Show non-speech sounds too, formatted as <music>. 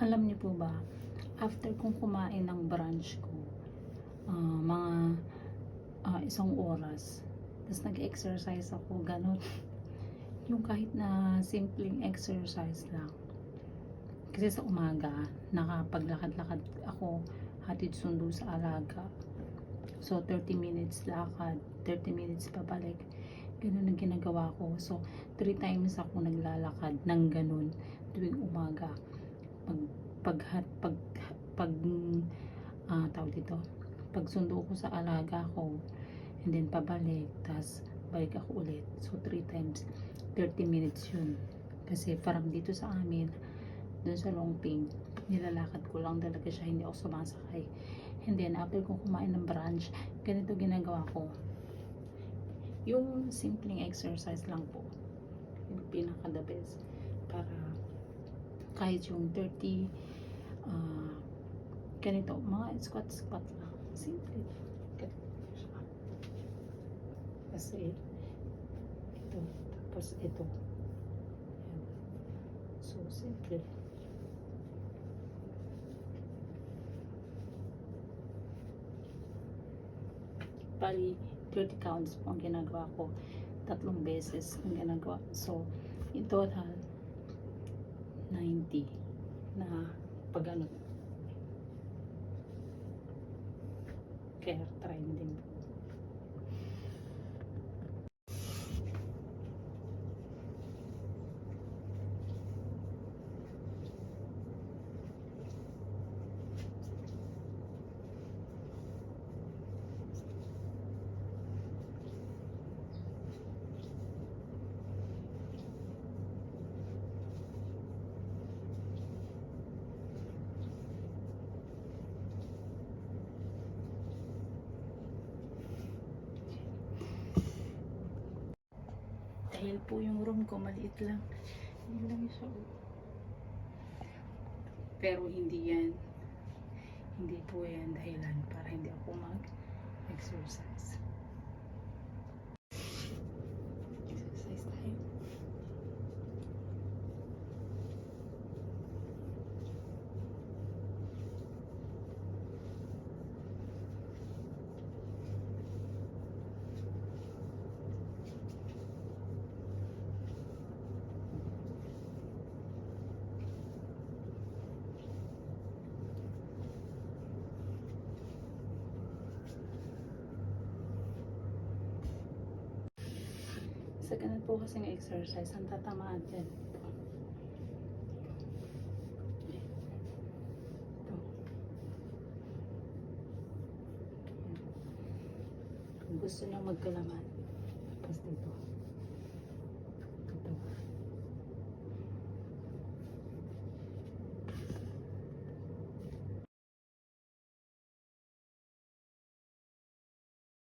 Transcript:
alam niyo po ba, after kong kumain ng brunch ko, ah, mga ah, isang oras, tapos nag-exercise ako, ganun. <laughs> Yung kahit na simpleng exercise lang. Kasi sa umaga, nakapaglakad-lakad ako, hatid sundo sa alaga. So, 30 minutes lakad, 30 minutes pabalik. Ganun ang ginagawa ko. So, 3 times ako naglalakad ng ganun tuwing umaga. Pag, pag, pag, ah, tawag dito, pag sundo ko sa alaga ko, and then pabalik, tas balik ako ulit. So, 3 times, 30 minutes yun. Kasi parang dito sa amin, dun sa Longping, nilalakad ko lang talaga siya, hindi ako sumasakay. And then, after kong kumain ng brunch, ganito ginagawa ko. Yung simpleng exercise lang po. Yung pinaka the best. Para kahit yung 30 ah, ganito, mga squat-squat lang. Simple. Ganito. Kasi, ito, tapos ito. So, simple. Bali, 30 counts po ang ginagawa ko. Tatlong beses ang ginagawa. So, in total, 90 na pag ano. Kaya try po. Dahil po yung room ko maliit lang. Hindi lang siya. Pero hindi yan. Hindi po yan dahilan para hindi ako mag-exercise. Exercise Sa ganun po kasing exercise, ang tatamaan din. Ito. Kung gusto niyo magkalaman.